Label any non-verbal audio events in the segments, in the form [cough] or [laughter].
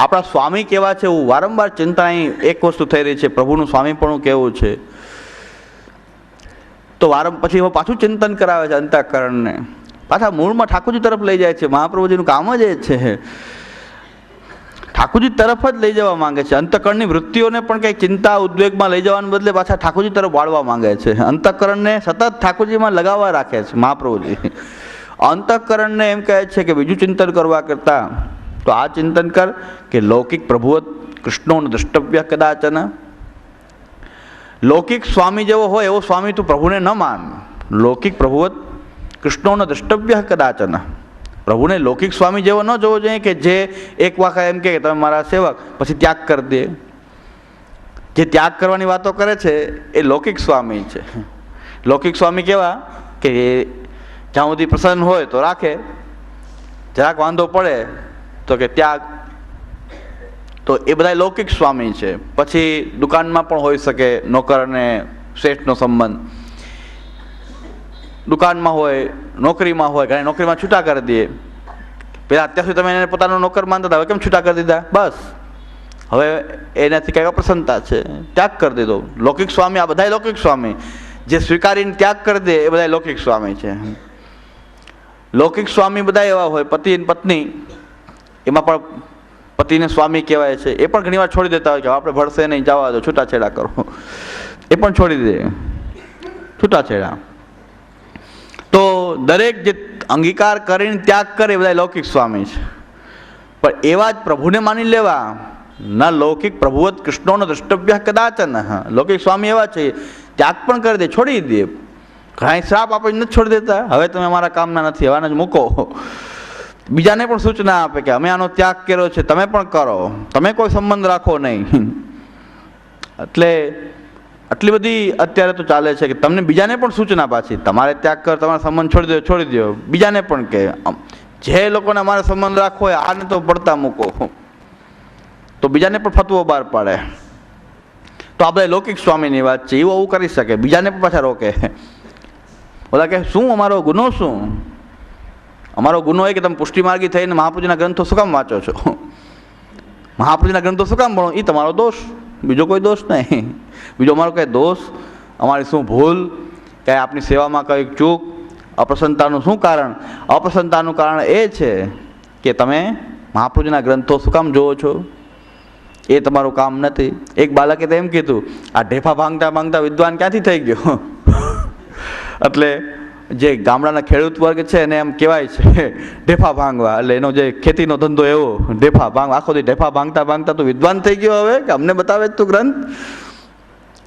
આપણા સ્વામી કેવા છે એવું વારંવાર ચિંતા અહીં એક વસ્તુ થઈ રહી છે, પ્રભુનું સ્વામીપણું કેવું છે? તો વારંવાર પછી એમાં પાછું ચિંતન કરાવે છે અંતઃકરણને. પાછા મૂળમાં ઠાકોરજી તરફ લઈ જાય છે, મહાપ્રભુજીનું કામ જ એ છે. ઠાકોરજી તરફ જ લઈ જવા માંગે છે, અંતઃકરણની વૃત્તિઓને પણ કંઈ ચિંતા, ઉદ્વેગમાં લઈ જવાને બદલે પાછા ઠાકોરજી તરફ વાળવા માંગે છે. અંતઃકરણને સતત ઠાકોરજીમાં લગાવવા રાખે છે મહાપ્રભુજી. અંતઃકરણને એમ કહે છે કે બીજું ચિંતન કરવા કરતાં તો આ ચિંતન કર કે લૌકિક પ્રભુવત કૃષ્ણોનું દ્રષ્ટવ્ય કદાચન. લૌકિક સ્વામી જેવો હોય એવો સ્વામી તું પ્રભુને ન માન. લૌકિક પ્રભુવત કૃષ્ણોનો દ્રષ્ટવ્ય કદાચન. પ્રભુને લૌકિક સ્વામી જેવો ન જોવો જોઈએ કે જે એક વખત એમ કે તમે મારા સેવક, પછી ત્યાગ કરી દે. જે ત્યાગ કરવાની વાતો કરે છે એ લૌકિક સ્વામી છે. લૌકિક સ્વામી કેવા કે જ્યાં સુધી પ્રસન્ન હોય તો રાખે. જરાક વાંધો પડે તો કે ત્યાગ તો એ બધા લૌકિક સ્વામી છે. પછી દુકાનમાં પણ હોઈ શકે નોકર અને શ્રેષ્ઠનો સંબંધ. દુકાનમાં હોય, નોકરીમાં હોય ઘણા નોકરીમાં છૂટા કરી દઈએ પહેલાં અત્યાર સુધી તમે એને પોતાનો નોકર માનતા હતા, હવે કેમ છૂટા કરી દીધા? બસ. હવે એનાથી કંઈક અપ્રસન્નતા છે. ત્યાગ કરી દીધો. લૌકિક સ્વામી, આ બધા લૌકિક સ્વામી. જે સ્વીકારીને ત્યાગ કરી દે, એ બધા લૌકિક સ્વામી છે. લૌકિક સ્વામી બધા એવા હોય, પતિ અને પત્ની. એમાં પણ પતિને સ્વામી કહેવાય છે. એ પણ ઘણીવાર છોડી દેતા હોય કે આપણે ભળશે નહીં, જવા દો છૂટાછેડા કરો. એ પણ છોડી દે. છૂટાછેડા. તો દરેક જે અંગીકાર કરીને ત્યાગ કરે, એ બધા લૌકિક સ્વામી છે. પણ એવા જ પ્રભુને માની લેવા, ના લૌકિક પ્રભુવત કૃષ્ણોનો દ્રષ્ટવ્ય કદાચન. લૌકિક સ્વામી એવા છે, ત્યાગ પણ કરી દે, છોડી દે. ઘણા શ્રાપ આપણે નથી છોડી દેતા. હવે તમે અમારા કામના નથી, હવાને જ મૂકો. બીજાને પણ સૂચના આપે કે અમે આનો ત્યાગ કર્યો છે, તમે પણ કરો. તમે કોઈ સંબંધ રાખો નહીં. એટલે આટલી બધી અત્યારે તો ચાલે છે કે તમને બીજાને પણ સૂચના પાછી, તમારે ત્યાગ કર, તમારો સંબંધ છોડી દો છોડી દો. બીજાને પણ કે જે લોકોને અમારે સંબંધ રાખવો હોય, આને તો પડતા મૂકો. તો બીજાને પણ ફતવો બહાર પાડે. તો આપણે લૌકિક સ્વામીની વાત છે, એવું આવું કરી શકે, બીજાને પણ પાછા રોકે. ઓલા કે, શું અમારો ગુનો શું? અમારો ગુનો એ કે તમે પુષ્ટિમાર્ગી થઈને મહાપુજીના ગ્રંથો શું કામ વાંચો છો? મહાપુજીના ગ્રંથો શું કામ ભણો? એ તમારો દોષ. બીજો કોઈ દોષ નહીં. બીજો અમારો કંઈ દોષ? અમારી શું ભૂલ? કે આપની સેવામાં કંઈક ચૂક? અપ્રસન્નતાનું શું કારણ? અપ્રસન્નતાનું કારણ એ છે કે તમે મહાપુજીના ગ્રંથો શું કામ જોવો છો? એ તમારું કામ નથી. એક બાળકે તો એમ કીધું, આ ઢેફા ભાંગતા ભાંગતા વિદ્વાન ક્યાંથી થઈ ગયો? [laughs] એટલે જે ગામડાના ખેડૂત વર્ગ છે એને એમ કહેવાય છે, ઢેફા ભાંગવા. એટલે એનો જે ખેતીનો ધંધો એવો, ઢેફા ભાંગ, આખો દી ઢેફા ભાંગતા ભાંગતા તું વિદ્વાન થઈ ગયો હવે, કે અમને બતાવે તું ગ્રંથ.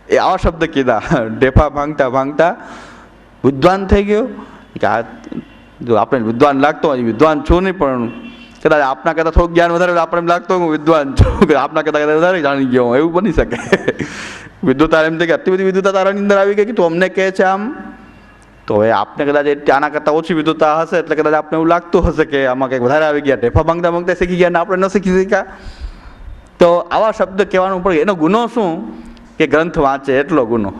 એ આવા શબ્દ કીધા, ઢેફા ભાંગતા ભાંગતા વિદ્વાન થઈ ગયો. કે આ જો આપણે વિદ્વાન લાગતો હોય, વિદ્વાન છું નહીં પણ કદાચ આપના કરતાં થોડુંક જ્ઞાન વધારે આપણે એમ લાગતો હું વિદ્વાન છું. [laughs] કે આપના કરતાં વધારે જાણી ગયો એવું બની શકે. [laughs] વિદ્વતા એમ થાય કે આટલી બધી વિદ્વતા તારાની અંદર આવી ગઈ કે તું અમને કહે છે આમ. તો હવે આપને કદાચ આના કરતાં ઓછી વિધુતા હશે, એટલે કદાચ આપને એવું લાગતું હશે કે આમાં કંઈક વધારે આવી ગયા, ઢેફા માંગતા માંગતા શીખી ગયા ને આપણે ન શીખી શક્યા તો આવા શબ્દ કહેવાનું પડે એનો ગુનો શું? કે ગ્રંથ વાંચે એટલો ગુનો.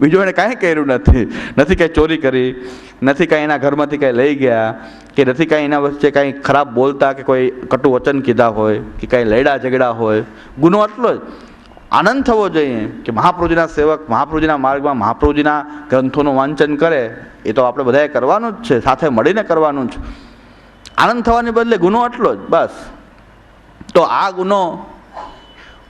બીજું એણે કાંઈ કર્યું નથી. નથી કાંઈ ચોરી કરી, નથી કાંઈ એના ઘરમાંથી કાંઈ લઈ ગયા, કે નથી કાંઈ એના વચ્ચે કાંઈ ખરાબ બોલતા કે કોઈ કટુ વચન કીધા હોય, કે કાંઈ લડ્યા ઝઘડા હોય. ગુનો એટલો જ. આનંદ થવો જોઈએ કે મહાપ્રભુજીના સેવક, મહાપ્રભુજીના માર્ગમાં મહાપ્રભુજીના ગ્રંથોનું વાંચન કરે, એ તો આપણે બધાએ કરવાનું જ છે, સાથે મળીને કરવાનું જ આનંદ થવાને બદલે ગુનો એટલો જ, બસ. તો આ ગુનો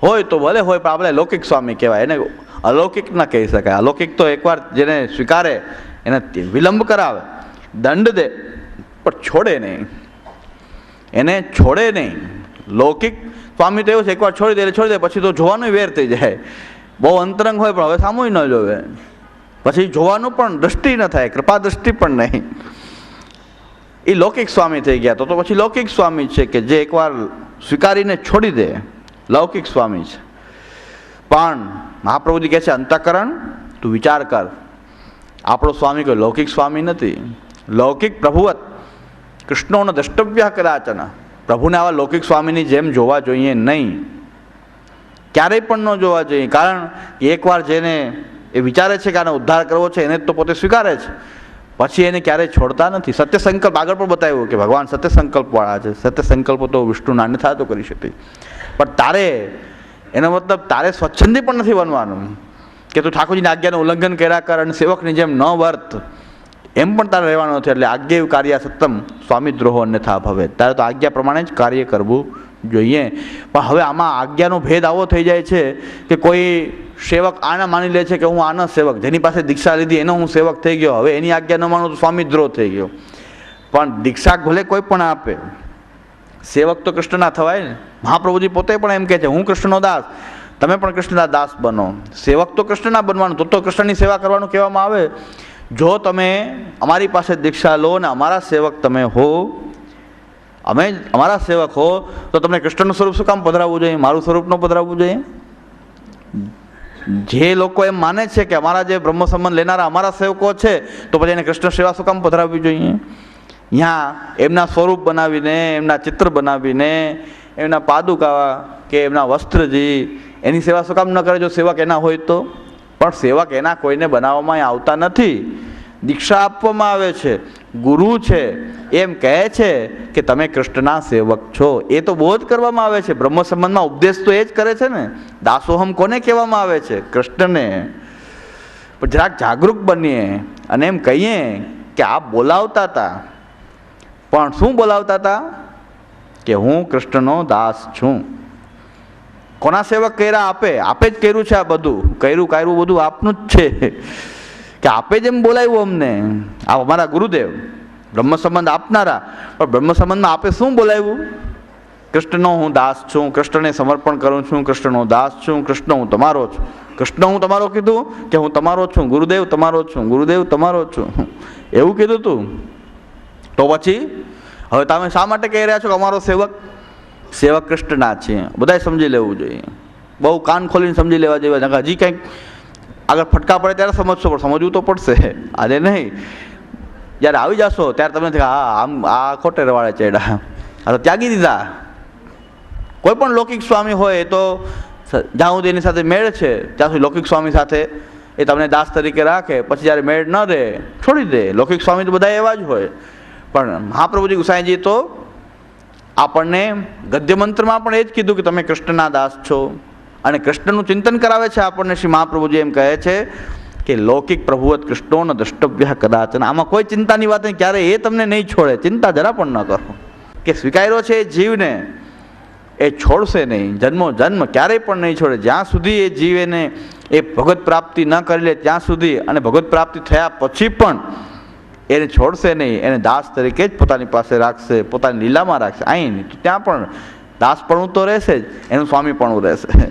હોય તો ભલે હોય, પણ આપણે લૌકિક સ્વામી કહેવાય, એને અલૌકિક ના કહી શકાય. અલૌકિક તો એકવાર જેને સ્વીકારે, એને વિલંબ કરાવે. દંડ દે, પણ છોડે નહીં. એને છોડે નહીં. લૌકિક સ્વામી તો એવું છે, એકવાર છોડી દે એટલે છોડી દે, પછી તો જોવાનું વેર થઈ જાય. બહુ અંતરંગ હોય, પણ હવે સામુય ન જોવે. પછી જોવાનું પણ દ્રષ્ટિ ન થાય, કૃપા દ્રષ્ટિ પણ નહીં. એ લૌકિક સ્વામી થઈ ગયા તો તો પછી લૌકિક સ્વામી છે કે જે એકવાર સ્વીકારીને છોડી દે, લૌકિક સ્વામી છે. પણ મહાપ્રભુજી કહે છે, અંતઃકરણ, તું વિચાર કર. આપણો સ્વામી કોઈ લૌકિક સ્વામી નથી. લૌકિક પ્રભુવત, કૃષ્ણોનો દ્રષ્ટવ્ય કદાચન. પ્રભુને આવા લૌકિક સ્વામીની જેમ જોવા જોઈએ નહીં. ક્યારેય પણ ન જોવા જોઈએ. કારણ એકવાર જેને એ વિચારે છે કે આનો ઉદ્ધાર કરવો છે, એને જ તો પોતે સ્વીકારે છે. પછી એને ક્યારેય છોડતા નથી. સત્ય સંકલ્પ આગળ પણ બતાવ્યું કે ભગવાન સત્ય સંકલ્પવાળા છે. સત્ય સંકલ્પ તો વિષ્ણુ નાને થતો કરી શકે. પણ તારે એનો મતલબ તારે સ્વચ્છંદી પણ નથી બનવાનું. કે તું ઠાકોરજીની આજ્ઞાનું ઉલ્લંઘન કર્યા કર અને સેવકની જેમ ન વર્ત. એમ પણ તારે રહેવાનું નથી એટલે આજ્ઞેય કાર્ય સત્તમ સ્વામી દ્રોહો અન્યથા ભવે તારે તો આજ્ઞા પ્રમાણે જ કાર્ય કરવું જોઈએ. પણ હવે આમાં આજ્ઞાનો ભેદ આવો થઈ જાય છે કે કોઈ સેવક આના માની લે છે કે હું આના સેવક, જેની પાસે દીક્ષા લીધી એનો હું સેવક થઈ ગયો. હવે એની આજ્ઞા ન માનું તો સ્વામી દ્રોહ થઈ ગયો. પણ દીક્ષા ભલે કોઈ પણ આપે, સેવક તો કૃષ્ણના થવાય ને. મહાપ્રભુજી પોતે પણ એમ કહે છે, હું કૃષ્ણનો દાસ, તમે પણ કૃષ્ણના દાસ બનો. સેવક તો કૃષ્ણના બનવાનું, તો તો કૃષ્ણની સેવા કરવાનું કહેવામાં આવે. જો તમે અમારી પાસે દીક્ષા લો ને અમારા સેવક તમે હો, અમે અમારા સેવક હો, તો તમને કૃષ્ણનું સ્વરૂપ શું કામ પધરાવવું જોઈએ? મારું સ્વરૂપ પધરાવવું જોઈએ? જે લોકો એમ માને છે કે અમારા જે બ્રહ્મ સંબંધ લેનારા અમારા સેવકો છે, તો પછી એને કૃષ્ણ સેવા શું કામ પધરાવવી જોઈએ? ત્યાં એમના સ્વરૂપ બનાવીને, એમના ચિત્ર બનાવીને, એમના પાદુકા કે એમના વસ્ત્રજી, એની સેવા શું કામ ન કરે? જો સેવક એના હોય તો? પણ સેવક એના કોઈને બનાવવામાં આવતા નથી. દીક્ષા આપવામાં આવે છે. ગુરુ છે. એમ કહે છે કે તમે કૃષ્ણના સેવક છો. એ તો બહુ જ કરવામાં આવે છે. બ્રહ્મ સંબંધમાં ઉપદેશ તો એ જ કરે છે ને. દાસોહમ કોને કહેવામાં આવે છે? કૃષ્ણને. પણ જરાક જાગૃત બનીએ અને એમ કહીએ કે આ બોલાવતા હતા. પણ શું બોલાવતા હતા? કે હું કૃષ્ણનો દાસ છું. કોના સેવક કર્યા આપે? આપે જ કર્યું છે આ બધું. કર્યું કર્યું, બધું આપનું જ છે. કે આપે જ એમ બોલાવ્યું અમને. આ અમારા ગુરુદેવ. બ્રહ્મ સંબંધ આપનારા. પણ બ્રહ્મ સંબંધમાં આપે શું બોલાવ્યું? કૃષ્ણનો હું દાસ છું. કૃષ્ણને સમર્પણ કરું છું. કૃષ્ણનો દાસ છું. કૃષ્ણ, હું તમારો છું. કૃષ્ણ, હું તમારો કીધું કે હું તમારો છું. ગુરુદેવ, તમારો છું. ગુરુદેવ, તમારો છું. એવું કીધું તું. તો પછી, હવે તમે શા માટે કહી રહ્યા છો કે અમારો સેવક સેવક કૃષ્ણના છે. બધાય સમજી લેવું જોઈએ. બહુ કાન ખોલીને સમજી લેવા જેવા હજી કંઈક આગળ ફટકા પડે ત્યારે સમજશો, પણ સમજવું તો પડશે. આજે નહીં. જ્યારે આવી જશો, ત્યારે તમને હા, આમ આ ખોટે રવાડે ચેડા આ તો ત્યાગી દીધા. કોઈ પણ લૌકિક સ્વામી હોય તો જ્યાં સુધી સાથે મેળ છે, ત્યાં સુધી લૌકિક સ્વામી સાથે એ તમને દાસ તરીકે રાખે. પછી જ્યારે મેળ ન રહે છોડી દે. લૌકિક સ્વામી તો બધા એવા જ હોય. પણ મહાપ્રભુજી ગુસાઈજી તો આપણને ગદ્ય મંત્રમાં પણ એ જ કીધું કે તમે કૃષ્ણના દાસ છો. અને કૃષ્ણનું ચિંતન કરાવે છે આપણને શ્રી મહાપ્રભુજી એમ કહે છે કે લૌકિક પ્રભુવત કૃષ્ણો ન દ્રષ્ટવ્ય કદાચન. આમાં કોઈ ચિંતાની વાત નહીં, ક્યારે એ તમને નહીં છોડે, ચિંતા જરા પણ ન કરો. કે સ્વીકાર્યો છે એ જીવને, એ છોડશે નહીં, જન્મો જન્મ ક્યારેય પણ નહીં છોડે. જ્યાં સુધી એ જીવ એને એ ભગત પ્રાપ્તિ ન કરી લે, ત્યાં સુધી અને ભગવત પ્રાપ્તિ થયા પછી પણ એને છોડશે નહીં, એને દાસ તરીકે જ પોતાની પાસે રાખશે, પોતાની લીલામાં રાખશે. અહીં તો ત્યાં પણ દાસપણું તો રહેશે જ, એનું સ્વામીપણું રહેશે.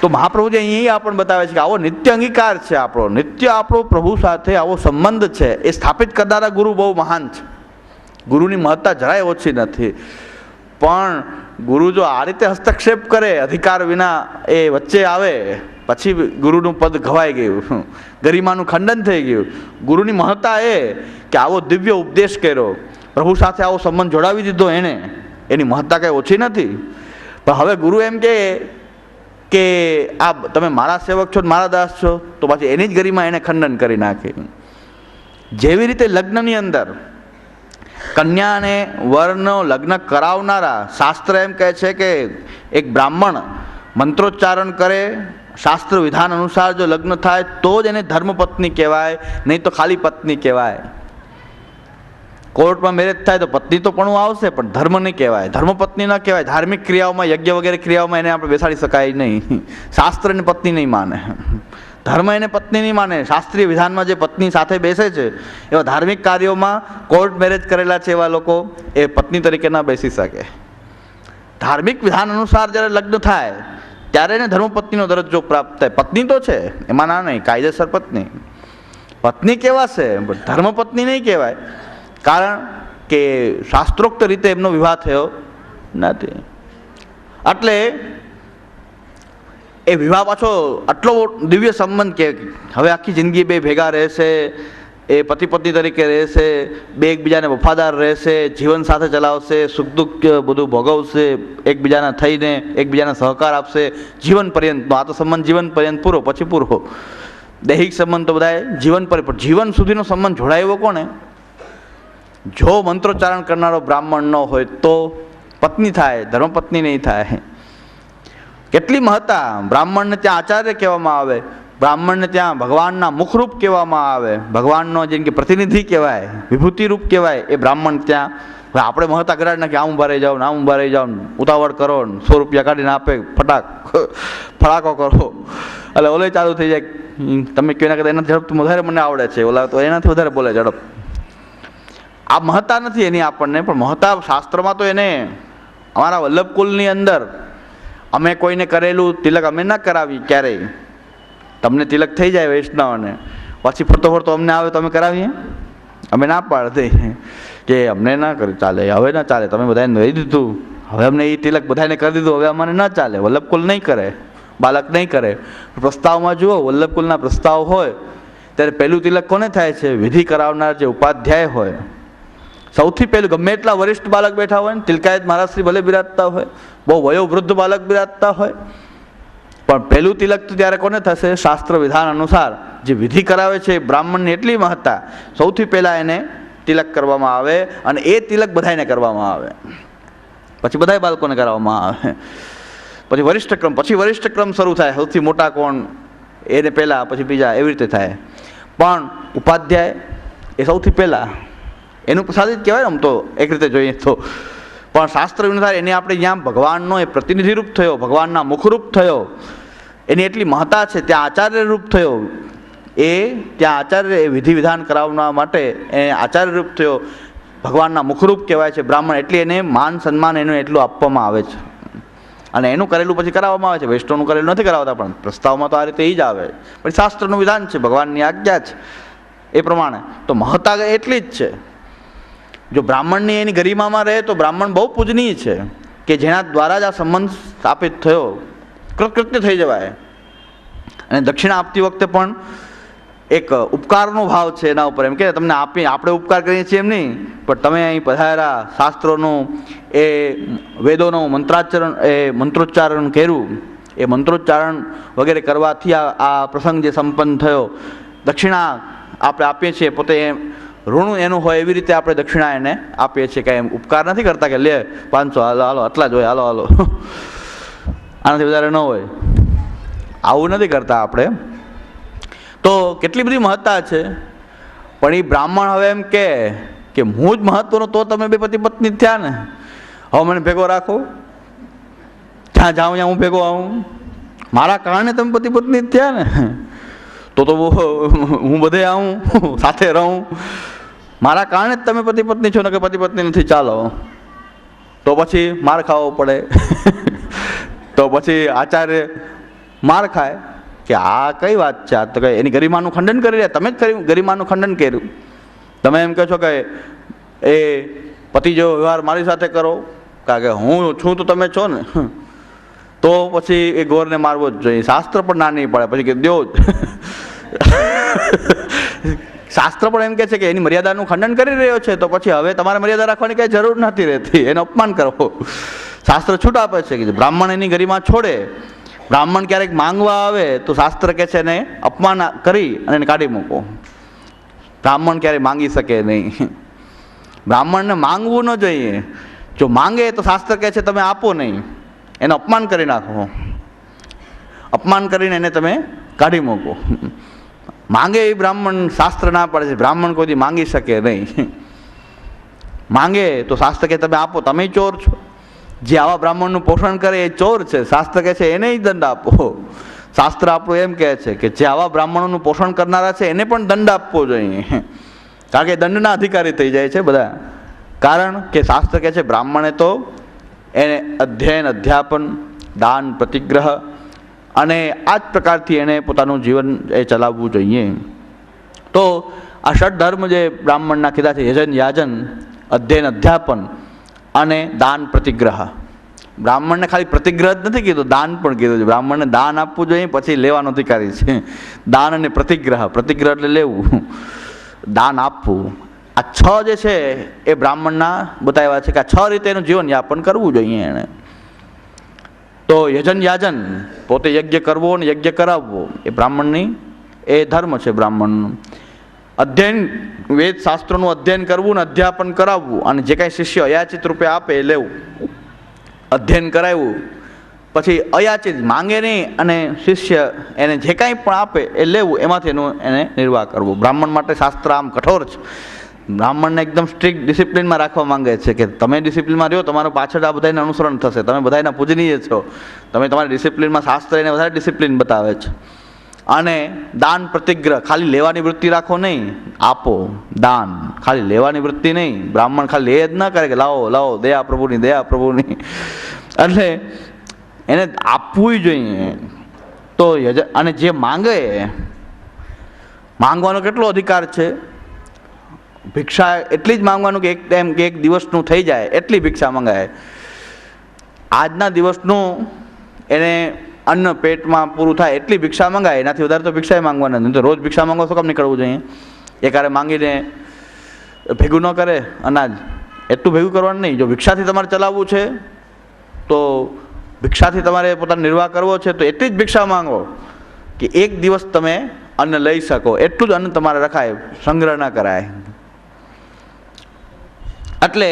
તો મહાપ્રભુજી અહીં આપણને બતાવે છે કે આવો નિત્ય અંગીકાર છે આપણો, નિત્ય આપણો પ્રભુ સાથે આવો સંબંધ છે. એ સ્થાપિત કરનારા ગુરુ બહુ મહાન છે. ગુરુની મહત્તા જરાય ઓછી નથી. પણ ગુરુ જો આ રીતે હસ્તક્ષેપ કરે, અધિકાર વિના એ વચ્ચે આવે, પછી ગુરુનું પદ ઘવાઈ ગયું. ગરિમાનું ખંડન થઈ ગયું. ગુરુની મહત્તા એ કે આવો દિવ્ય ઉપદેશ કર્યો. પ્રભુ સાથે આવો સંબંધ જોડાવી દીધો એણે. એની મહત્તા કંઈ ઓછી નથી. પણ હવે ગુરુ એમ કે કે આ તમે મારા સેવક છો મારા દાસ છો, તો પછી એની જ ગરિમા એણે ખંડન કરી નાખે. જેવી રીતે લગ્નની અંદર કન્યા અને વરનો લગ્ન કરાવનારા શાસ્ત્ર એમ કહે છે કે એક બ્રાહ્મણ મંત્રોચ્ચારણ કરે, શાસ્ત્ર વિધાન અનુસાર જો લગ્ન થાય તો જ એને ધર્મપત્ની કહેવાય, નહીં તો ખાલી પત્ની કહેવાય. કોર્ટમાં મેરેજ થાય તો પત્ની તો પણ આવશે, પણ ધર્મ નહીં કહેવાય. ધર્મપત્ની ન કહેવાય, ધાર્મિક ક્રિયાઓમાં, યજ્ઞ વગેરે ક્રિયાઓમાં એને આપણે બેસાડી શકાય નહીં. શાસ્ત્રને પત્ની નહીં માને. ધર્મ એને પત્ની નહીં માને. શાસ્ત્રીય વિધાનમાં જે પત્ની સાથે બેસે છે, એવા ધાર્મિક કાર્યોમાં કોર્ટ મેરેજ કરેલા છે એવા લોકો એ પત્ની તરીકે ના બેસી શકે. ધાર્મિક વિધાન અનુસાર જ્યારે લગ્ન થાય, ત્યારે એને ધર્મપત્નીનો દરજ્જો પ્રાપ્ત થાય. પત્ની તો છે, એમાં ના નહીં, કાયદેસર પત્ની. પત્ની કહેવાશે ધર્મપત્ની નહીં કહેવાય. કારણ કે શાસ્ત્રોક્ત રીતે એમનો વિવાહ થયો નથી. એટલે એ વિવાહ પાછો આટલો દિવ્ય સંબંધ કે હવે આખી જિંદગી બે ભેગા રહેશે, એ પતિ પત્ની તરીકે રહેશે, બે એકબીજાને વફાદાર રહેશે, જીવન સાથે ચલાવશે, સુખ દુઃખ બધું ભોગવશે, એકબીજાના થઈને એકબીજાને સહકાર આપશે, જીવન પર્યંત આ તો સંબંધ જીવન પર્યંત પૂરો, પછી પૂરો. દૈહિક સંબંધ તો બધાએ જીવન પર જીવન સુધીનો સંબંધ જોડાયો કોને જો મંત્રોચ્ચારણ કરનારો બ્રાહ્મણ ન હોય તો પત્ની થાય, ધર્મપત્ની નહીં થાય. કેટલી મહત્તા? બ્રાહ્મણને ત્યાં આચાર્ય કહેવામાં આવે. બ્રાહ્મણને ત્યાં ભગવાનના મુખરૂપ કહેવામાં આવે. ભગવાનનો જેમ કે પ્રતિનિધિ કહેવાય વિભૂતિ રૂપ કહેવાય, એ બ્રાહ્મણ ત્યાં આપણે મહત્તા કરાડી નાખીએ, આમ ભરાઈ જાઓ આમ ભરાઈ જાઓ ઉતાવળ કરો સો રૂપિયા કાઢીને આપે, ફટાક ફટાકો કરો. એટલે ઓલે ચાલુ થઈ જાય. તમે કહો એના કરતાં એનાથી ઝડપ વધારે મને આવડે છે. ઓલા તો એનાથી વધારે બોલે, ઝડપ. આ મહત્તા નથી એની આપણને, પણ મહત્તા શાસ્ત્રમાં તો એને અમારા વલ્લભકુલની અંદર અમે કોઈને કરેલું તિલક અમે ના કરાવી ક્યારેય. તમને તિલક થઈ જાય વૈષ્ણવને. પછી ફરતો ફરતો અમને આવે તો અમે કરાવીએ? અમે ના પાડતી કે અમને ના કર્યું ચાલે, હવે ના ચાલે. તમે બધાને દઈ દીધું. હવે અમને એ તિલક બધાને કરી દીધું. હવે અમારે ના ચાલે. વલ્લભકુલ નહીં કરે. બાલક નહીં કરે. પ્રસ્તાવમાં જુઓ, વલ્લભકુલના પ્રસ્તાવ હોય, ત્યારે પહેલું તિલક કોને થાય છે? વિધિ કરાવનાર જે ઉપાધ્યાય હોય સૌથી પહેલું ગમે એટલા વરિષ્ઠ બાલક બેઠા હોય ને, તિલકાયત મહારાજશ્રી ભલે બિરાજતા હોય, બહુ વયોવૃદ્ધ બાલક બિરાજતા હોય, પણ પહેલું તિલક તો ત્યારે કોને થશે? શાસ્ત્ર વિધાન અનુસાર જે વિધિ કરાવે છે બ્રાહ્મણની એટલી મહત્તા, સૌથી પહેલાં એને તિલક કરવામાં આવે અને એ તિલક બધાને કરવામાં આવે. પછી બધાય બાળકોને કરાવવામાં આવે. પછી વરિષ્ઠ ક્રમ, પછી વરિષ્ઠ ક્રમ શરૂ થાય, સૌથી મોટા કોણ? એને પહેલાં, પછી બીજા, એવી રીતે થાય. પણ ઉપાધ્યાય એ સૌથી પહેલાં એનું પ્રસાદિત કહેવાય ને આમ તો એક રીતે જોઈએ તો. પણ શાસ્ત્ર અનુસાર એને આપણે જ્યાં ભગવાનનો એ પ્રતિનિધિરૂપ થયો, ભગવાનના મુખરૂપ થયો, એની એટલી મહત્તા છે, ત્યાં આચાર્ય રૂપ થયો, એ ત્યાં આચાર્ય એ વિધિ વિધાન કરાવવા માટે એ આચાર્ય રૂપ થયો. ભગવાનના મુખરૂપ કહેવાય છે, બ્રાહ્મણ એટલે એને માન સન્માન એનું એટલું આપવામાં આવે છે. અને એનું કરેલું પછી કરાવવામાં આવે છે, વૈષ્ણવનું કરેલું નથી કરાવતા, પણ પ્રસ્તાવમાં તો આ રીતે એ જ આવે. પણ શાસ્ત્રનું વિધાન છે, ભગવાનની આજ્ઞા છે, એ પ્રમાણે. તો મહત્તા એટલી જ છે. જો બ્રાહ્મણની એની ગરિમામાં રહે તો બ્રાહ્મણ બહુ પૂજનીય છે કે જેના દ્વારા જ આ સંબંધ સ્થાપિત થયો. કૃતકૃત્ય થઈ જવાય. અને દક્ષિણા આપતી વખતે પણ એક ઉપકારનો ભાવ છે એના ઉપર એમ કે તમને આપી, આપણે ઉપકાર કરીએ છીએ એમ નહીં, પણ તમે અહીં પધાર્યા, શાસ્ત્રોનું એ વેદોનું મંત્રાચરણ, એ મંત્રોચ્ચારણ કર્યું, એ મંત્રોચ્ચારણ વગેરે કરવાથી આ આ પ્રસંગ જે સંપન્ન થયો, દક્ષિણા આપણે આપીએ છીએ, પોતે ઋણ એનું હોય એવી રીતે આપણે દક્ષિણા એને આપીએ છીએ. કાંઈ એમ ઉપકાર નથી કરતા કે લે, પાંચસો, હાલો હાલો, આટલા જ હોય, હાલો હાલો. આનાથી વધારે ન હોય. આવું નથી કરતા આપણે. તો કેટલી બધી મહત્તા છે? પણ એ બ્રાહ્મણ હવે એમ કે કે હું જ મહત્વનો તો તમે બે પતિ પત્ની થયા ને. હવે મને ભેગો રાખો. જ્યાં જાઉં, ત્યાં હું ભેગો આવું. મારા કારણે તમે પતિ પત્ની થયા ને. તો તો હું બધે આવું, સાથે રહું. મારા કારણે જ તમે પતિ પત્ની છો ને કે પતિ પત્ની નથી, ચાલો. તો પછી માર ખાવો પડે. [laughs] તો પછી આચાર્ય માર ખાય કે આ કઈ વાત છે? આ તો કઈ એની ગરિમાનું ખંડન કરી રહ્યા. તમે જ કરી ગરિમાનું ખંડન કર્યું. તમે એમ કહો છો કે એ પતિ જેવો વ્યવહાર મારી સાથે કરો. કારણ કે હું છું તો તમે છો ને. [laughs] તો પછી એ ગોરને મારવો જ જોઈએ. શાસ્ત્ર પણ ના નહીં પડે. પછી કે દો જ [laughs] શાસ્ત્ર પણ એમ કહે છે કે એની મર્યાદાનું ખંડન કરી રહ્યો છે, તો પછી હવે તમારે મર્યાદા રાખવાની કઈ જરૂર નથી રહેતી. એનું અપમાન કરવો. શાસ્ત્ર છૂટ આપે છે કે બ્રાહ્મણ એની ગરિમા છોડે. બ્રાહ્મણ ક્યારેક માંગવા આવે, તો શાસ્ત્ર કહે છે એને અપમાન કરી અને એને કાઢી મૂકો. બ્રાહ્મણ ક્યારેય માંગી શકે નહીં. બ્રાહ્મણને માંગવું ન જોઈએ. જો માંગે, તો શાસ્ત્ર કહે છે તમે આપો નહીં. એને અપમાન કરી નાખો. અપમાન કરીને એને તમે કાઢી મૂકો. માંગે એ બ્રાહ્મણ શાસ્ત્ર ના પડે છે. બ્રાહ્મણ કોઈ માંગી શકે નહીં. [laughs] માંગે તો શાસ્ત્ર કે તમે આપો, તમે ચોર છો. જે આવા બ્રાહ્મણનું પોષણ કરે એ ચોર છે. શાસ્ત્ર કહે છે, એને દંડ આપો. [laughs] શાસ્ત્ર આપણું એમ કહે છે કે, જે આવા બ્રાહ્મણોનું પોષણ કરનારા છે, એને પણ દંડ આપવો જોઈએ. [laughs] કારણ કે દંડના અધિકારી થઈ જાય છે બધા. કારણ કે શાસ્ત્ર કહે છે, બ્રાહ્મણે તો એને અધ્યયન, અધ્યાપન, દાન, પ્રતિગ્રહ અને આ જ પ્રકારથી એણે પોતાનું જીવન એ ચલાવવું જોઈએ. તો આ ષડ ધર્મ જે બ્રાહ્મણના કીધા છે, યજન યાજન, અધ્યયન અધ્યાપન અને દાન પ્રતિગ્રહ. બ્રાહ્મણને ખાલી પ્રતિગ્રહ જ નથી કીધું, દાન પણ કીધું છે. બ્રાહ્મણને દાન આપવું જોઈએ, પછી લેવાનો અધિકારી છે. દાન અને પ્રતિગ્રહ પ્રતિગ્રહ એટલે લેવું. દાન આપવું. આ છ જે છે, એ બ્રાહ્મણના બતાવ્યા છે કે આ છ રીતે એનું જીવન યાપન કરવું જોઈએ એણે. તો યજન યાજન, પોતે યજ્ઞ કરવો અને યજ્ઞ કરાવવો, એ બ્રાહ્મણની, એ ધર્મ છે બ્રાહ્મણનું. અધ્યયન વેદ શાસ્ત્રોનું અધ્યયન કરવું ને અધ્યાપન કરાવવું, અને જે કાંઈ શિષ્ય અયાચિત રૂપે આપે એ લેવું. અધ્યયન કરાવ્યું, પછી અયાચિત માંગે નહીં, અને શિષ્ય એને જે કાંઈ પણ આપે એ લેવું, એમાંથી એનું એને નિર્વાહ કરવો. બ્રાહ્મણ માટે શાસ્ત્ર આમ કઠોર છે. બ્રાહ્મણને એકદમ સ્ટ્રિક્ટ ડિસિપ્લિનમાં રાખવા માંગે છે કે તમે ડિસિપ્લિનમાં રહ્યો, તમારું પાછળ આ બધાને અનુસરણ થશે. તમે બધાના પૂજનીય છો. તમે તમારી ડિસિપ્લિનમાં શાસ્ત્ર એને વધારે ડિસિપ્લિન બતાવે છે. અને દાન પ્રતિગ્રહ, ખાલી લેવાની વૃત્તિ રાખો નહીં. આપો દાન, ખાલી લેવાની વૃત્તિ નહીં. બ્રાહ્મણ ખાલી લે જ ના કરે કે લાવો લાવો, દયા પ્રભુની દયા પ્રભુની. એટલે એને આપવું જોઈએ. તો અને જે માંગે, માંગવાનો કેટલો અધિકાર છે? ભિક્ષા એટલી જ માંગવાનું કે એક ટાઈમ કે એક દિવસનું થઈ જાય, એટલી ભિક્ષા મંગાય. આજના દિવસનું એને અન્ન પેટમાં પૂરું થાય એટલી ભિક્ષા મંગાય, એનાથી વધારે તો ભિક્ષાએ માંગવાના નહીં. તો રોજ ભિક્ષા માંગો તો કામ નીકળવું જોઈએ? એકારે માંગીને ભેગું ન કરે અનાજ. એટલું ભેગું કરવાનું નહીં. જો ભિક્ષાથી તમારે ચલાવવું છે, તો ભિક્ષાથી તમારે પોતાનો નિર્વાહ કરવો છે, તો એટલી જ ભિક્ષા માંગો કે એક દિવસ તમે અન્ન લઈ શકો. એટલું જ અન્ન તમારે રખાય, સંગ્રહ ન કરાય. એટલે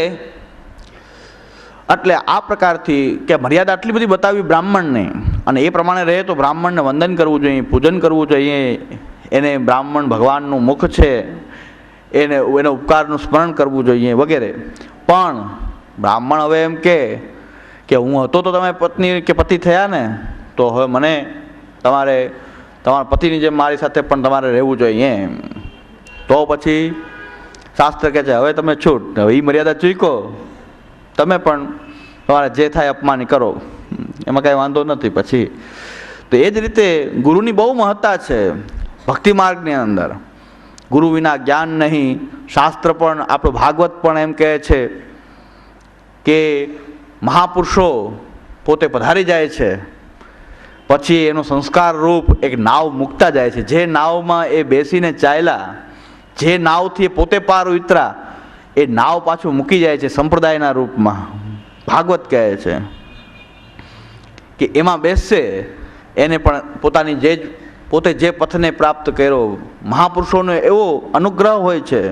એટલે આ પ્રકારથી કે મર્યાદા આટલી બધી બતાવી બ્રાહ્મણને, અને એ પ્રમાણે રહે તો બ્રાહ્મણને વંદન કરવું જોઈએ, પૂજન કરવું જોઈએ, એને બ્રાહ્મણ ભગવાનનું મુખ છે, એને, એનો ઉપકારનું સ્મરણ કરવું જોઈએ વગેરે. પણ બ્રાહ્મણ હવે એમ કે હું હતો તો તમે પત્ની કે પતિ થયા ને, તો હવે મને તમારે, તમારા પતિની જેમ મારી સાથે પણ તમારે રહેવું જોઈએ એમ. તો પછી શાસ્ત્ર કહે છે, હવે તમે છૂટ. હવે એ મર્યાદા ચૂકો તમે પણ તમારે જે થાય અપમાની કરો. એમાં કાંઈ વાંધો નથી પછી. તો એ જ રીતે ગુરુની બહુ મહત્તા છે ભક્તિ માર્ગની અંદર. ગુરુ વિના જ્ઞાન નહીં. શાસ્ત્ર પણ, આપણું ભાગવત પણ એમ કહે છે કે મહાપુરુષો પોતે પધારી જાય છે. પછી એનું સંસ્કાર રૂપ એક નાવ મૂકતા જાય છે. જે નાવમાં એ બેસીને ચાલ્યા જે નાવથી પોતે પાર ઉતરા, એ નાવ પાછું મૂકી જાય છે સંપ્રદાયના રૂપમાં. ભાગવત કહે છે કે એમાં બેસશે, એને પણ પોતાની જે પોતે જે પથને પ્રાપ્ત કર્યો, મહાપુરુષોનો એવો અનુગ્રહ હોય છે,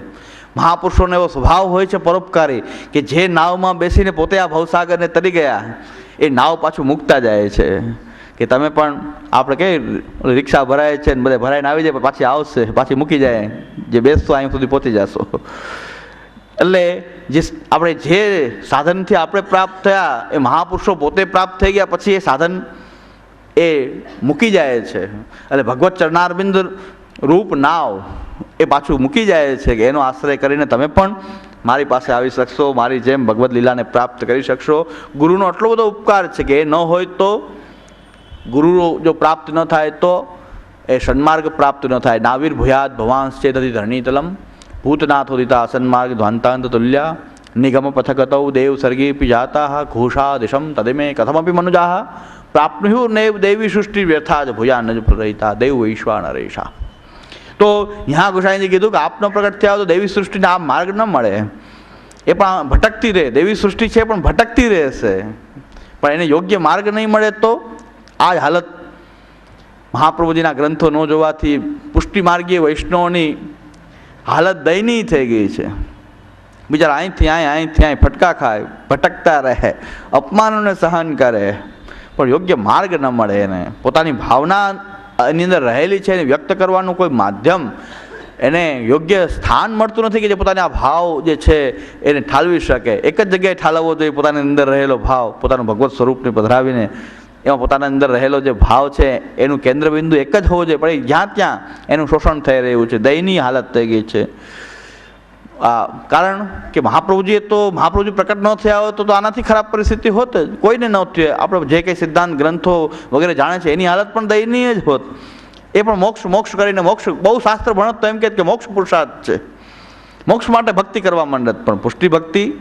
મહાપુરુષોનો એવો સ્વભાવ હોય છે પરોપકારી, કે જે નાવમાં બેસીને પોતે આ ભવસાગરને તરી ગયા, એ નાવ પાછું મૂકતા જાય છે. કે તમે પણ આપણે કે રિક્ષા ભરાય છે ને બધે ભરાઈને આવી જાય પાછી આવશે, પાછી મૂકી જાય, જે બેસતો અહીં સુધી પહોંચી જશો. એટલે જે આપણે જે સાધનથી આપણે પ્રાપ્ત થયા, એ મહાપુરુષો પોતે પ્રાપ્ત થઈ ગયા, પછી એ સાધન એ મૂકી જાય છે. એટલે ભગવત ચરણારબિંદ રૂપ નાવ એ પાછું મૂકી જાય છે કે એનો આશ્રય કરીને તમે પણ મારી પાસે આવી શકશો, મારી જેમ ભગવદ્ લીલાને પ્રાપ્ત કરી શકશો. ગુરુનો આટલો બધો ઉપકાર છે કે એ ન હોય તો ગુરુ જો પ્રાપ્ત ન થાય તો એ સન્માર્ગ પ્રાપ્ત ન થાય. નાવીર ભૂયાત ભવાંશ ચેતથી ધરણીતલમ. ભૂતનાથોદિતા સન્માર્ગ ધ્વાંતાંત તુલ્યા. નિગમ પથકતૌ દેવ સર્ગી જાતા ઘોષા દિશમ તદિમે કથમપી મનુજા. પ્રાપ્નુહુ નૈવ દેવી સૃષ્ટિ વ્યથા જ ભૂયા નજ પ્રહિતા દેવ વૈશ્વા નરેશા. તો यहाँ ગોસાઈજી કીધું કે આપનો પ્રગટ થયા તો દેવી સૃષ્ટિને આ માર્ગ ન મળે. એ પણ ભટકતી રહે. દેવી સૃષ્ટિ છે પણ ભટકતી રહેશે. પણ એને યોગ્ય માર્ગ નહીં મળે તો આ જ હાલત મહાપ્રભુજીના ગ્રંથો ન જોવાથી પુષ્ટિ માર્ગીય વૈષ્ણવોની હાલત દયનીય થઈ ગઈ છે. બિચારા અહીંથી અહીં અહીંથી અહીં ફટકા ખાય, ભટકતા રહે, અપમાનોને સહન કરે, પણ યોગ્ય માર્ગ ન મળે એને. પોતાની ભાવના એની અંદર રહેલી છે, એને વ્યક્ત કરવાનું કોઈ માધ્યમ એને યોગ્ય સ્થાન મળતું નથી કે જે પોતાના ભાવ જે છે એને ઠાલવી શકે. એક જ જગ્યાએ ઠાલવવો જોઈએ, પોતાની અંદર રહેલો ભાવ, પોતાનું ભગવત સ્વરૂપને પધરાવીને એમાં પોતાના અંદર રહેલો જે ભાવ છે, એનું કેન્દ્રબિંદુ એક જ હોવું જોઈએ. પણ જ્યાં ત્યાં એનું શોષણ થઈ રહ્યું છે. દયનીય હાલત થઈ ગઈ છે. આ કારણ કે મહાપ્રભુજીએ તો, મહાપ્રભુજી પ્રકટ ન થયા હોય તો આનાથી ખરાબ પરિસ્થિતિ હોત જ. કોઈને ન થયે. આપણે જે કંઈ સિદ્ધાંત, ગ્રંથો વગેરે જાણે છે, એની હાલત પણ દયનીય જ હોત. એ પણ મોક્ષ મોક્ષ કરીને મોક્ષ, બહુ શાસ્ત્ર ભણત તો એમ કે મોક્ષ પુરુષાર્થ છે. મોક્ષ માટે ભક્તિ કરવા માંડત પણ. પુષ્ટિ ભક્તિ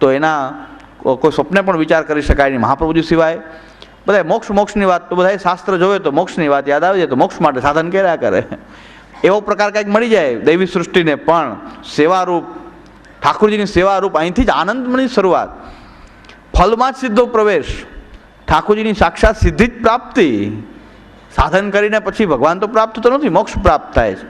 તો એના કોઈ સ્વપ્ને પણ વિચાર કરી શકાય નહીં. મહાપ્રભુજી સિવાય બધા મોક્ષ, મોક્ષની વાત તો બધા શાસ્ત્ર જોવે તો મોક્ષની વાત યાદ આવી જાય તો મોક્ષ માટે સાધન કર્યા કરે. એવો પ્રકાર કંઈક મળી જાય દૈવી સૃષ્ટિને પણ સેવારૂપ, ઠાકુરજીની સેવારૂપ અહીંથી જ આનંદની શરૂઆત. ફલમાં જ સીધો પ્રવેશ, ઠાકુરજીની સાક્ષાત સિદ્ધિ જ પ્રાપ્તિ. સાધન કરીને પછી ભગવાન તો પ્રાપ્ત તો નથી, મોક્ષ પ્રાપ્ત થાય છે.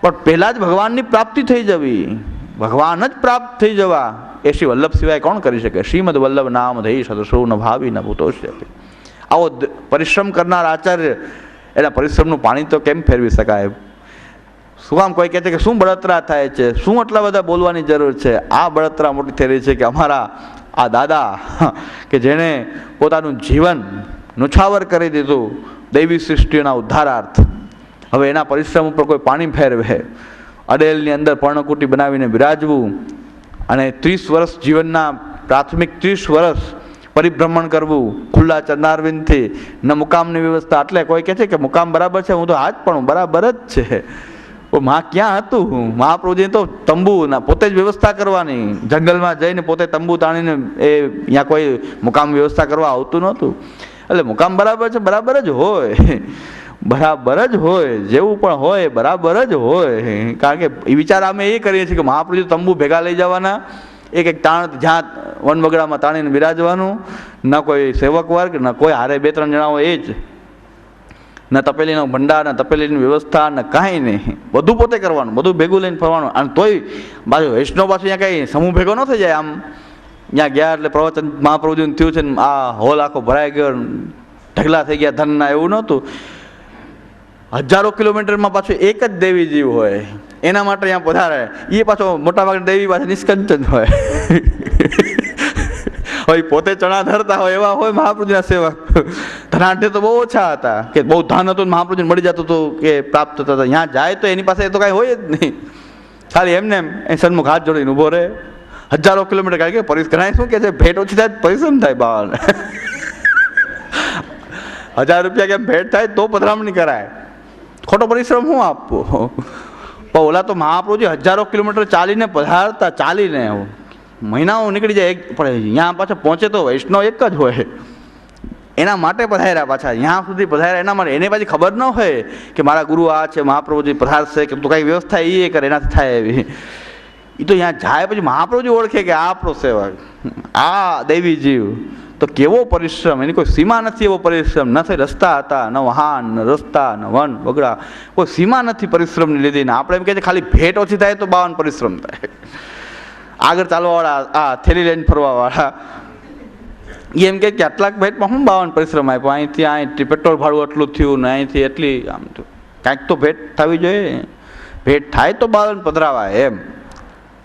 પણ પહેલાં જ ભગવાનની પ્રાપ્તિ થઈ જવી. ભગવાન જ પ્રાપ્ત થઈ જવા. એ શ્રી વલ્લભ સિવાય કોણ કરી શકે? શ્રીમદ વલ્લભ નામ ધૈ સદસો ન ભાવી ન ભૂતો આવો પરિશ્રમ કરનાર આચાર્ય, એના પરિશ્રમનું પાણી તો કેમ ફેરવી શકાય? શું આમ કોઈ કહે છે કે શું બળતરા થાય છે? શું આટલા બધા બોલવાની જરૂર છે? આ બળતરા મોટી થઈ રહી છે કે અમારા આ દાદા, કે જેણે પોતાનું જીવન નુછાવર કરી દીધું દૈવી સૃષ્ટિના ઉદ્ધારાર્થ. હવે એના પરિશ્રમ ઉપર કોઈ પાણી ફેરવે. અડેલની અંદર પર્ણકુટી બનાવીને બિરાજવું અને ત્રીસ વર્ષ જીવનના પ્રાથમિક ત્રીસ વર્ષ પરિભ્રમણ કરવું, ખુલ્લા ચરનારવિંદથી ન મુકામની વ્યવસ્થા એટલે કોઈ કહે છે કે મુકામ બરાબર છે, હું તો હાથ પણ બરાબર જ છે. માં ક્યાં હતું મહાપ્રભુજી તો તંબુ ના, પોતે જ વ્યવસ્થા કરવાની. જંગલમાં જઈને પોતે તંબુ તાણીને એ ત્યાં કોઈ મુકામ વ્યવસ્થા કરવા આવતું નહોતું. એટલે મુકામ બરાબર છે, બરાબર જ હોય. બરાબર જ હોય, જેવું પણ હોય, બરાબર જ હોય. કારણ કે વિચાર અમે એ કરીએ છીએ કે મહાપ્રભુ તંબુ ભેગા લઈ જવાના. એક એક તાણ જ્યાં વનવગડામાં તાણીને બિરાજવાનું. ન કોઈ સેવક વર્ગ, ન કોઈ હારે બે ત્રણ જણા હોય એ જ. ન તપેલીનો ભંડાર, ન તપેલીની વ્યવસ્થા, ન કાંઈ નહીં. બધું પોતે કરવાનું, બધું ભેગું લઈને ફરવાનું. અને તોય બાજુ વૈષ્ણવ પાછું અહીંયા કંઈ સમૂહ ભેગો ન થઈ જાય આમ. ત્યાં ગયા એટલે પ્રવચન મહાપ્રભુજીનું થયું છે ને આ હોલ આખો ભરાઈ ગયો ઢગલા થઈ ગયા, ધનના એવું નહોતું. હજારો કિલોમીટરમાં પાછું એક જ દેવી જીવ હોય. એના માટે અહીંયા પધારે. એ પાછો મોટાભાગે દેવી પાસે નિષ્કંચન હોય. હવે પોતે ચણા ધરતા હોય, એવા હોય મહાપ્રભુના સેવક. ધનાઢ્ય તો બહુ ઓછા હતા. કે બહુ ધન હતું મહાપ્રભુને મળી જતું હતું કે પ્રાપ્ત થતા ત્યાં જાય તો એની પાસે તો કાંઈ હોય જ નહીં. ખાલી એમને એમ, એ સન્મુખ હાથ જોડીને ઊભો રહે. હજારો કિલોમીટર કારણ કે પરિસ ઘણા શું કે છે, ભેટ ઓછી થાય પરિશ્રમ થાય બાવાને. હજાર રૂપિયા કેમ ભેટ થાય તો પધરામણી કરાય. ખોટો પરિશ્રમ હું આપવો પણ ઓલા તો મહાપ્રભુજી હજારો કિલોમીટર ચાલીને પધારતા, ચાલીને. મહિનાઓ નીકળી જાય એક પણ અહીંયા પાછા પહોંચે તો વૈષ્ણવ એક જ હોય. એના માટે પધાર્યા પાછા. ત્યાં સુધી પધાર્યા. એના માટે એને પાછી ખબર ન હોય કે મારા ગુરુ આ છે, મહાપ્રભુજી પધારશે કે તો કાંઈ વ્યવસ્થા એ કરે, એનાથી થાય એવી. એ તો ત્યાં જાય પછી મહાપ્રભુજી ઓળખે કે આ આપણો સેવક. આ દૈવી જીવ તો કેવો પરિશ્રમ? એની કોઈ સીમા નથી એવો પરિશ્રમ. ન થઈ રસ્તા હતા, ન વાહન, ન રસ્તા, ન વન, બગડા. કોઈ સીમા નથી પરિશ્રમની લીધી ને આપણે એમ કહે છે ખાલી ભેટ ઓછી થાય તો બાવન પરિશ્રમ થાય. આગળ ચાલવાવાળા, આ થેલી લઈને ફરવાવાળા. એમ કે આટલાક ભેટમાં શું બાવન પરિશ્રમ આપ્યો? અહીંથી અહીંથી પેટ્રોલ ભાડું એટલું થયું ને અહીંથી એટલી આમ થયું કાંઈક તો ભેટ થવી જોઈએ. ભેટ થાય તો બાવન પધરાવાય એમ.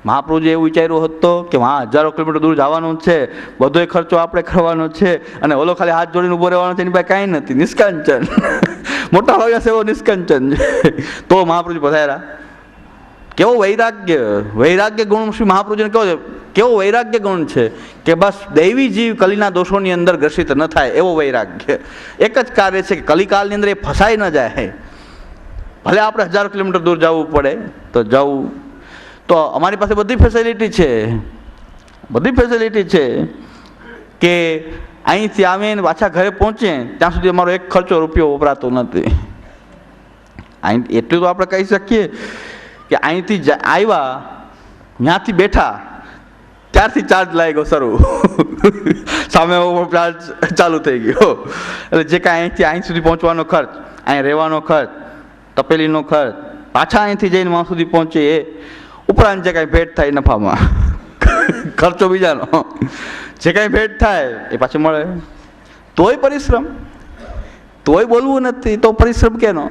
મહાપ્રભુજી એવું વિચાર્યું હતું કે હા, હજારો કિલોમીટર દૂર જવાનું છે, બધોય ખર્ચો આપણે કરવાનો છે અને ઓલો ખાલી હાથ જોડીને ઊભો રહેવાનો છે, એની પાસે કાંઈ નથી, નિષ્કાંચન. [laughs] મોટા ભાગ્યા સેવો નિષ્કાંચન છે. [laughs] તો મહાપ્રભુજી પધાર્યા. કેવો વૈરાગ્ય વૈરાગ્ય ગુણ શ્રી મહાપ્રભુજીને કેવો છે? કેવો વૈરાગ્ય ગુણ છે કે બસ દૈવી જીવ કલીના દોષોની અંદર ગ્રસિત ન થાય, એવો વૈરાગ્ય. એક જ કાર્ય છે કે કલિકાલની અંદર એ ફસાઈ ન જાય. ભલે આપણે હજાર કિલોમીટર દૂર જવું પડે, તો જવું તો અમારી પાસે બધી ફેસિલિટી છે. બધી ફેસિલિટી છે કે અહીંથી આવીને પાછા ઘરે પહોંચીએ ત્યાં સુધી અમારો એક ખર્ચો રૂપિયો વપરાતો નથી. અહીં એટલું તો આપણે કહી શકીએ કે અહીંથી આવ્યા, ત્યાંથી બેઠા, ત્યારથી ચાર્જ લાગી ગયો શરૂ. સામે ચાર્જ ચાલુ થઈ ગયો. એટલે જે કાંઈ અહીંથી અહીં સુધી પહોંચવાનો ખર્ચ, અહીં રહેવાનો ખર્ચ, તપેલીનો ખર્ચ, પાછા અહીંથી જઈને વાં સુધી પહોંચે એ ઉપરાંત જે કાંઈ ભેટ થાય નફામાં. ખર્ચો બીજાનો. જે કાંઈ ભેટ થાય એ પાછું મળે. તોય પરિશ્રમ. તોય બોલવું નથી, તો પરિશ્રમ કેનો?